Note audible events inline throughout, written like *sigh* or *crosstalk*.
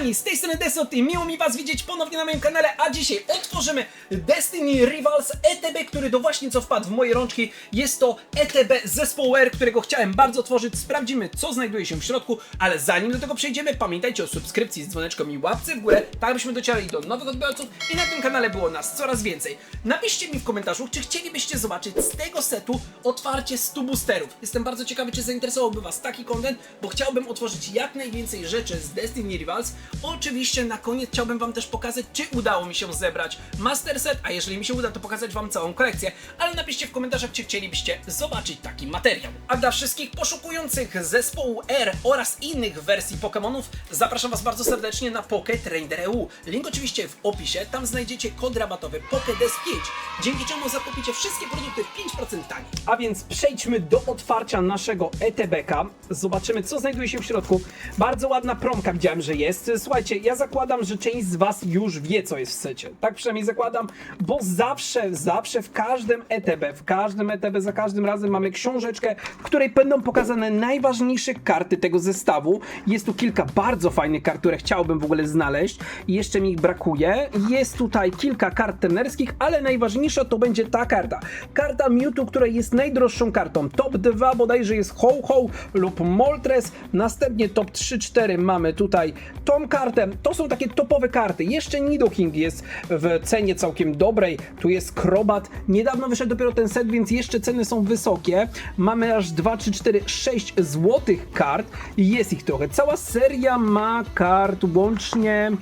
kochani, z tej strony Desot i miło mi was widzieć ponownie na moim kanale, a dzisiaj otworzymy Destiny Rivals ETB, który do właśnie co wpadł w moje rączki. Jest to ETB zespołu R, którego chciałem bardzo otworzyć. Sprawdzimy, co znajduje się w środku, ale zanim do tego przejdziemy, pamiętajcie o subskrypcji z dzwoneczką i łapce w górę, tak abyśmy docierali do nowych odbiorców i na tym kanale było nas coraz więcej. Napiszcie mi w komentarzu, czy chcielibyście zobaczyć z tego setu otwarcie 100 boosterów. Jestem bardzo ciekawy, czy zainteresowałby was taki content, bo chciałbym otworzyć jak najwięcej rzeczy z Destiny Rivals. Oczywiście na koniec chciałbym wam też pokazać, czy udało mi się zebrać Master Set, a jeżeli mi się uda, to pokazać wam całą kolekcję, ale napiszcie w komentarzach, czy chcielibyście zobaczyć taki materiał. A dla wszystkich poszukujących zespołu R oraz innych wersji Pokémonów, zapraszam was bardzo serdecznie na Pocket EU. Link oczywiście w opisie, tam znajdziecie kod rabatowy POKEDES5, dzięki czemu zakupicie wszystkie produkty 5% taniej. A więc przejdźmy do otwarcia naszego ETB-ka. Zobaczymy, co znajduje się w środku. Bardzo ładna promka widziałem, że jest. Słuchajcie, ja zakładam, że część z was już wie, co jest w secie. Tak przynajmniej zakładam, bo zawsze, zawsze w każdym ETB, w każdym ETB, za każdym razem mamy książeczkę, w której będą pokazane najważniejsze karty tego zestawu. Jest tu kilka bardzo fajnych kart, które chciałbym w ogóle znaleźć i jeszcze mi ich brakuje. Jest tutaj kilka kart trenerskich, ale najważniejsza to będzie ta karta. Karta Mewtwo, która jest najdroższą kartą. Top 2 bodajże jest Ho-Ho lub Moltres. Następnie top 3-4 mamy tutaj tą kartę. To są takie topowe karty. Jeszcze Nidoking jest w cenie całkiem dobrej. Tu jest Krobat. Niedawno wyszedł dopiero ten set, więc jeszcze ceny są wysokie. Mamy aż 2, 3, 4, 6 złotych kart. Jest ich trochę. Cała seria ma kart łącznie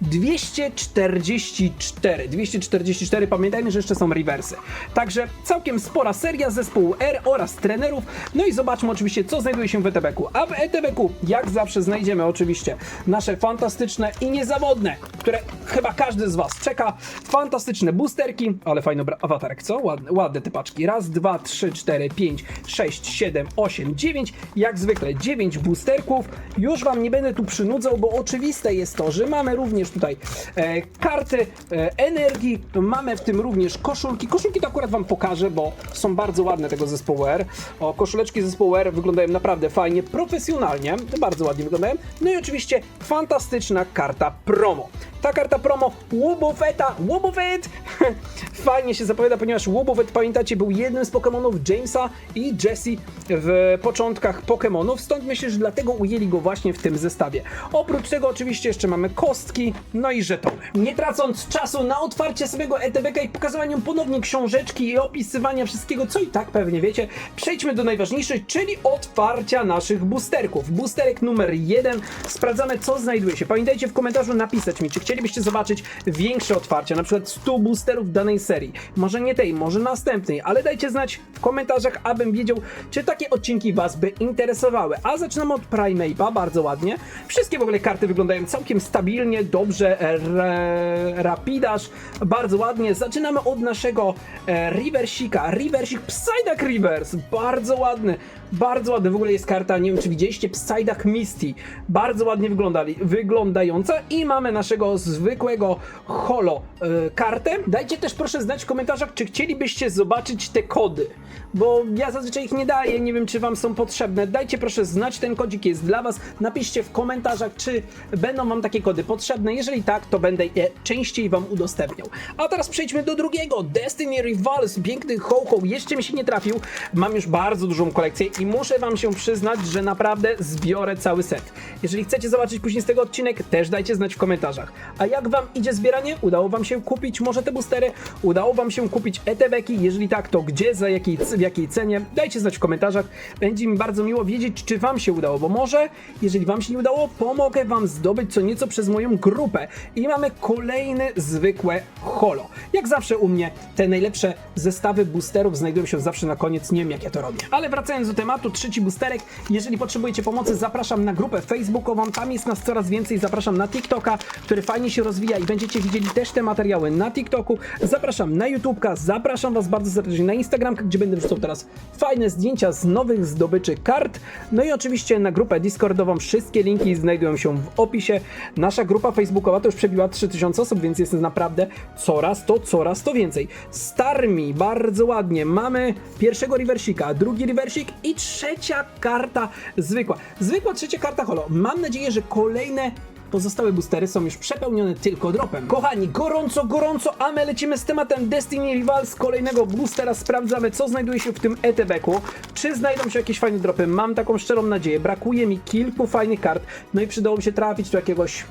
244. 244, pamiętajmy, że jeszcze są rewersy. Także całkiem spora seria zespołu R oraz trenerów. No i zobaczmy oczywiście, co znajduje się w ETB-ku. A w ETB-ku, jak zawsze, znajdziemy oczywiście nasze fantastyczne i niezawodne, które chyba każdy z Was czeka. Fantastyczne boosterki, ale fajny awatarek, co? Ładne, ładne te paczki. Raz, dwa, trzy, cztery, pięć, sześć, siedem, osiem, dziewięć. Jak zwykle, dziewięć boosterków. Już Wam nie będę tu przynudzał, bo oczywiste jest to, że mamy również tutaj e, karty e, energii, mamy w tym również koszulki. Koszulki to akurat Wam pokażę, bo są bardzo ładne tego zespołu R. O, koszuleczki zespołu R wyglądają naprawdę fajnie, profesjonalnie, bardzo ładnie wyglądają. No i oczywiście fantastyczna karta promo. Ta karta promo Wobofeta, Wobofet! *laughs* Fajnie się zapowiada, ponieważ Wobofet, pamiętacie, był jednym z Pokémonów Jamesa i Jesse w początkach Pokémonów, stąd myślę, że dlatego ujęli go właśnie w tym zestawie. Oprócz tego oczywiście jeszcze mamy kostki, no i żetony. Nie tracąc czasu na otwarcie samego ETB i pokazywaniu ponownie książeczki i opisywania wszystkiego, co i tak pewnie wiecie, przejdźmy do najważniejszych, czyli otwarcia naszych boosterków. Boosterek numer jeden. Sprawdzamy, co znajduje się. Pamiętajcie w komentarzu napisać mi, czy chcielibyście zobaczyć większe otwarcia, na przykład 100 boosterów danej serii. Może nie tej, może następnej, ale dajcie znać w komentarzach, abym wiedział, czy takie odcinki Was by interesowały. A zaczynamy od Primeape'a, bardzo ładnie. Wszystkie w ogóle karty wyglądają całkiem stabilnie, dobrze. Re, rapidaż, bardzo ładnie. Zaczynamy od naszego e, Riversika. Riversik Psyduck Reverse, bardzo ładny. Bardzo ładny, w ogóle jest karta, nie wiem czy widzieliście, Psyduck Misty. Bardzo ładnie wyglądali, wyglądająca i mamy naszego zwykłego holo e, kartę. Dajcie też proszę znać w komentarzach, czy chcielibyście zobaczyć te kody, bo ja zazwyczaj ich nie daję, nie wiem czy wam są potrzebne. Dajcie proszę znać, ten kodzik jest dla was. Napiszcie w komentarzach, czy będą wam takie kody potrzebne. Jeżeli tak, to będę je częściej wam udostępniał. A teraz przejdźmy do drugiego, Destiny Rivals, piękny ho-ho, jeszcze mi się nie trafił. Mam już bardzo dużą kolekcję i muszę wam się przyznać, że naprawdę zbiorę cały set. Jeżeli chcecie zobaczyć później z tego odcinek, też dajcie znać w komentarzach. A jak wam idzie zbieranie? Udało wam się kupić może te boostery? Udało wam się kupić ETB-ki? Jeżeli tak, to gdzie, za jakiej, w jakiej cenie? Dajcie znać w komentarzach. Będzie mi bardzo miło wiedzieć, czy wam się udało, bo może, jeżeli wam się nie udało, pomogę wam zdobyć co nieco przez moją grupę. I mamy kolejne zwykłe holo. Jak zawsze u mnie, te najlepsze zestawy boosterów znajdują się zawsze na koniec, nie wiem jak ja to robię. Ale wracając do tematu, trzeci boosterek. Jeżeli potrzebujecie pomocy, zapraszam na grupę facebookową, tam jest nas coraz więcej. Zapraszam na TikToka, który fajnie się rozwija i będziecie widzieli też te materiały na TikToku. Zapraszam na YouTubeka, zapraszam Was bardzo serdecznie na Instagramkę, gdzie będę wrzucał teraz fajne zdjęcia z nowych zdobyczy kart. No i oczywiście na grupę Discordową. Wszystkie linki znajdują się w opisie. Nasza grupa facebookowa facebookowa to już przebiła 3000 osób, więc jest naprawdę coraz to, coraz to więcej. Starmi, bardzo ładnie. Mamy pierwszego reversika, drugi reversik i trzecia karta zwykła. Zwykła trzecia karta holo. Mam nadzieję, że kolejne Pozostałe boostery są już przepełnione tylko dropem. Kochani, gorąco, gorąco, a my lecimy z tematem Destiny Rivals. Kolejnego boostera sprawdzamy, co znajduje się w tym ETB-ku. Czy znajdą się jakieś fajne dropy? Mam taką szczerą nadzieję. Brakuje mi kilku fajnych kart, no i przydałoby się trafić do jakiegoś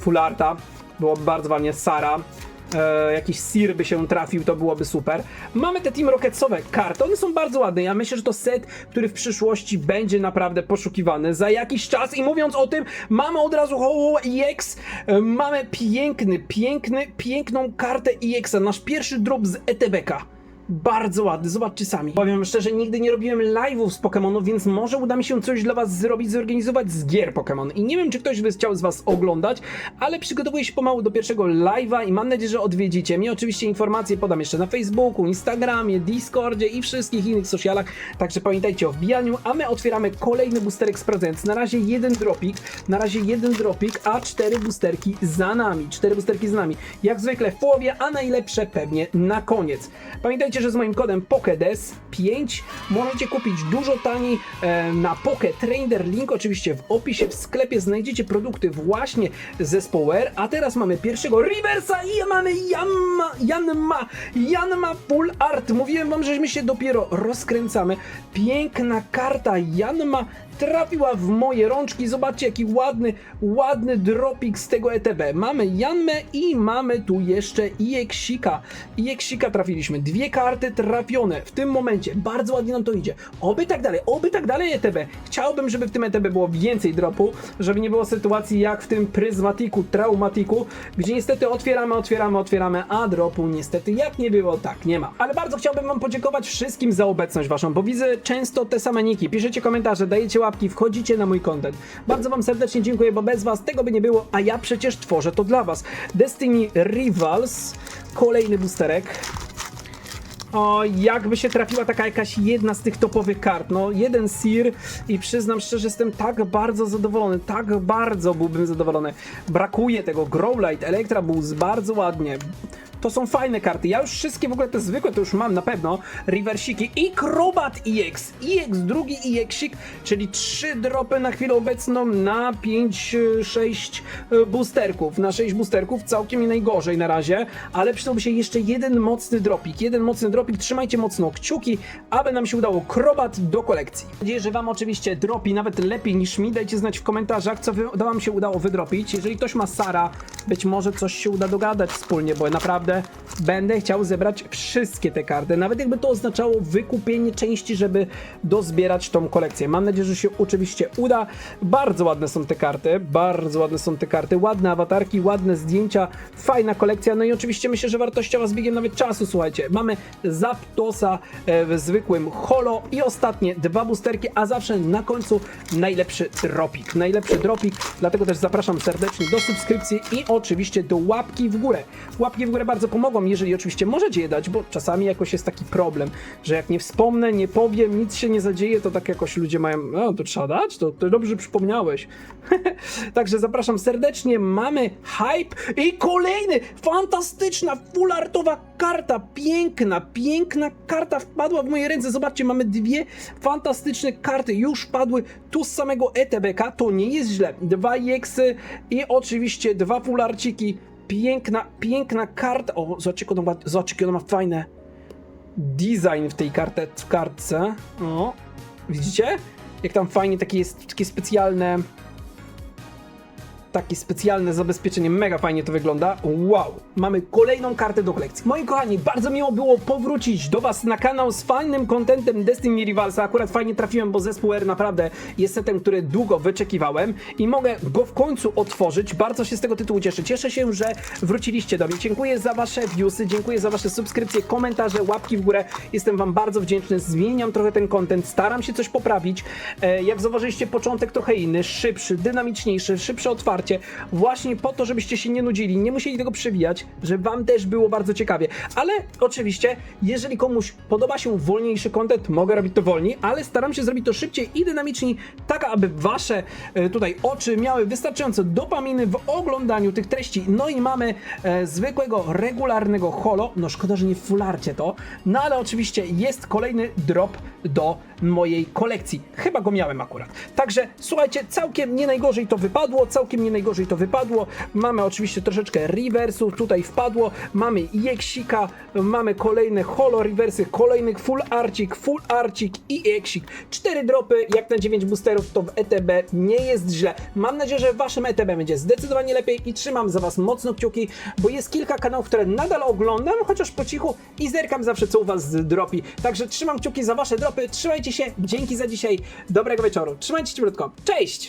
Fullarta. Byłoby bardzo ładnie Sara. E, jakiś Sir by się trafił, to byłoby super. Mamy te Team Rocketsowe karty, one są bardzo ładne. Ja myślę, że to set, który w przyszłości będzie naprawdę poszukiwany za jakiś czas. I mówiąc o tym, mamy od razu Holo EX. E, mamy piękny, piękny, piękną kartę EX-a. Nasz pierwszy drop z ETB-ka. Bardzo ładny, zobaczcie sami. Powiem szczerze, nigdy nie robiłem live'ów z Pokémonów, więc może uda mi się coś dla was zrobić, zorganizować z gier Pokémon. I nie wiem, czy ktoś by chciał z was oglądać, ale przygotowuję się pomału do pierwszego live'a i mam nadzieję, że odwiedzicie mnie. Oczywiście informacje podam jeszcze na Facebooku, Instagramie, Discordzie i wszystkich innych socialach, także pamiętajcie o wbijaniu, a my otwieramy kolejny boosterek sprawdzając. Na razie jeden dropik, na razie jeden dropik, a cztery boosterki za nami. Cztery boosterki za nami. Jak zwykle w połowie, a najlepsze pewnie na koniec. Pamiętajcie, że z moim kodem POKEDES5 możecie kupić dużo taniej e, na Poke Trader. Link oczywiście w opisie. W sklepie znajdziecie produkty właśnie zespołu R. A teraz mamy pierwszego Reversa i mamy Yanma, Yanma, Yanma Full Art. Mówiłem wam, żeśmy się dopiero rozkręcamy. Piękna karta Yanma trafiła w moje rączki. Zobaczcie, jaki ładny, ładny dropik z tego ETB. Mamy Janmę i mamy tu jeszcze Ieksika. Ieksika trafiliśmy. Dwie karty trafione w tym momencie. Bardzo ładnie nam to idzie. Oby tak dalej, oby tak dalej ETB. Chciałbym, żeby w tym ETB było więcej dropu, żeby nie było sytuacji jak w tym pryzmatiku, traumatiku, gdzie niestety otwieramy, otwieramy, otwieramy, a dropu niestety jak nie było, tak nie ma. Ale bardzo chciałbym wam podziękować wszystkim za obecność waszą, bo widzę często te same niki. Piszecie komentarze, dajecie łapki, wchodzicie na mój content. Bardzo wam serdecznie dziękuję, bo bez was tego by nie było, a ja przecież tworzę to dla was. Destiny Rivals, kolejny boosterek. O, jakby się trafiła taka jakaś jedna z tych topowych kart. No, jeden Sir i przyznam szczerze, jestem tak bardzo zadowolony, tak bardzo byłbym zadowolony. Brakuje tego Growlite, Electra Boost, bardzo ładnie. To są fajne karty. Ja już wszystkie w ogóle te zwykłe to już mam na pewno. Reversiki i Crobat EX. EX, drugi EXik, czyli trzy dropy na chwilę obecną na 5, 6 boosterków. Na 6 boosterków całkiem nie najgorzej na razie, ale przydałby się jeszcze jeden mocny dropik. Jeden mocny dropik. Trzymajcie mocno kciuki, aby nam się udało Crobat do kolekcji. Mam nadzieję, że wam oczywiście dropi nawet lepiej niż mi. Dajcie znać w komentarzach, co wam się udało wydropić. Jeżeli ktoś ma Sara, być może coś się uda dogadać wspólnie, bo naprawdę będę chciał zebrać wszystkie te karty, nawet jakby to oznaczało wykupienie części, żeby dozbierać tą kolekcję. Mam nadzieję, że się oczywiście uda. Bardzo ładne są te karty, bardzo ładne są te karty, ładne awatarki, ładne zdjęcia, fajna kolekcja, no i oczywiście myślę, że wartościowa z biegiem nawet czasu, słuchajcie. Mamy Zaptosa e, w zwykłym holo i ostatnie dwa boosterki, a zawsze na końcu najlepszy dropik. Najlepszy dropik, dlatego też zapraszam serdecznie do subskrypcji i oczywiście do łapki w górę. Łapki w górę bardzo pomogą, jeżeli oczywiście możecie je dać, bo czasami jakoś jest taki problem, że jak nie wspomnę, nie powiem, nic się nie zadzieje, to tak jakoś ludzie mają, no to trzeba dać, to, to dobrze przypomniałeś. *laughs* Także zapraszam serdecznie, mamy hype i kolejny, fantastyczna, fullartowa karta, piękna, piękna karta wpadła w moje ręce, zobaczcie, mamy dwie fantastyczne karty, już padły tu z samego ETBK, to nie jest źle, dwa EXy i oczywiście dwa fullarciki, piękna, piękna karta. O, zobaczcie, ona ma, zobaczcie, ona ma fajne design w tej kartę, w kartce. O, widzicie? Jak tam fajnie takie jest, takie specjalne takie specjalne zabezpieczenie, mega fajnie to wygląda. Wow, mamy kolejną kartę do kolekcji. Moi kochani, bardzo miło było powrócić do Was na kanał z fajnym kontentem Destiny Rivalsa. Akurat fajnie trafiłem, bo zespół R naprawdę jest setem, który długo wyczekiwałem i mogę go w końcu otworzyć. Bardzo się z tego tytułu cieszę. Cieszę się, że wróciliście do mnie. Dziękuję za Wasze viewsy, dziękuję za Wasze subskrypcje, komentarze, łapki w górę. Jestem Wam bardzo wdzięczny. Zmieniam trochę ten kontent, staram się coś poprawić. E, jak zauważyliście, początek trochę inny, szybszy, dynamiczniejszy, szybszy otwarty właśnie po to, żebyście się nie nudzili, nie musieli tego przewijać, żeby wam też było bardzo ciekawie. Ale oczywiście, jeżeli komuś podoba się wolniejszy content, mogę robić to wolniej, ale staram się zrobić to szybciej i dynamiczniej, tak aby wasze e, tutaj oczy miały wystarczająco dopaminy w oglądaniu tych treści. No i mamy e, zwykłego, regularnego holo. No szkoda, że nie w fularcie to, no ale oczywiście jest kolejny drop do mojej kolekcji. Chyba go miałem akurat. Także słuchajcie, całkiem nie najgorzej to wypadło, całkiem nie najgorzej to wypadło. Mamy oczywiście troszeczkę reversów, tutaj wpadło, mamy jeksika, mamy kolejne holo reversy, kolejnych full arcik, full arcik i eksik. Cztery dropy, jak na 9 boosterów, to w ETB nie jest źle. Mam nadzieję, że waszym ETB będzie zdecydowanie lepiej i trzymam za was mocno kciuki, bo jest kilka kanałów, które nadal oglądam, chociaż po cichu i zerkam zawsze co u was dropi. Także trzymam kciuki za wasze dropy, trzymajcie się, dzięki za dzisiaj, dobrego wieczoru, trzymajcie się ciepłutko, cześć!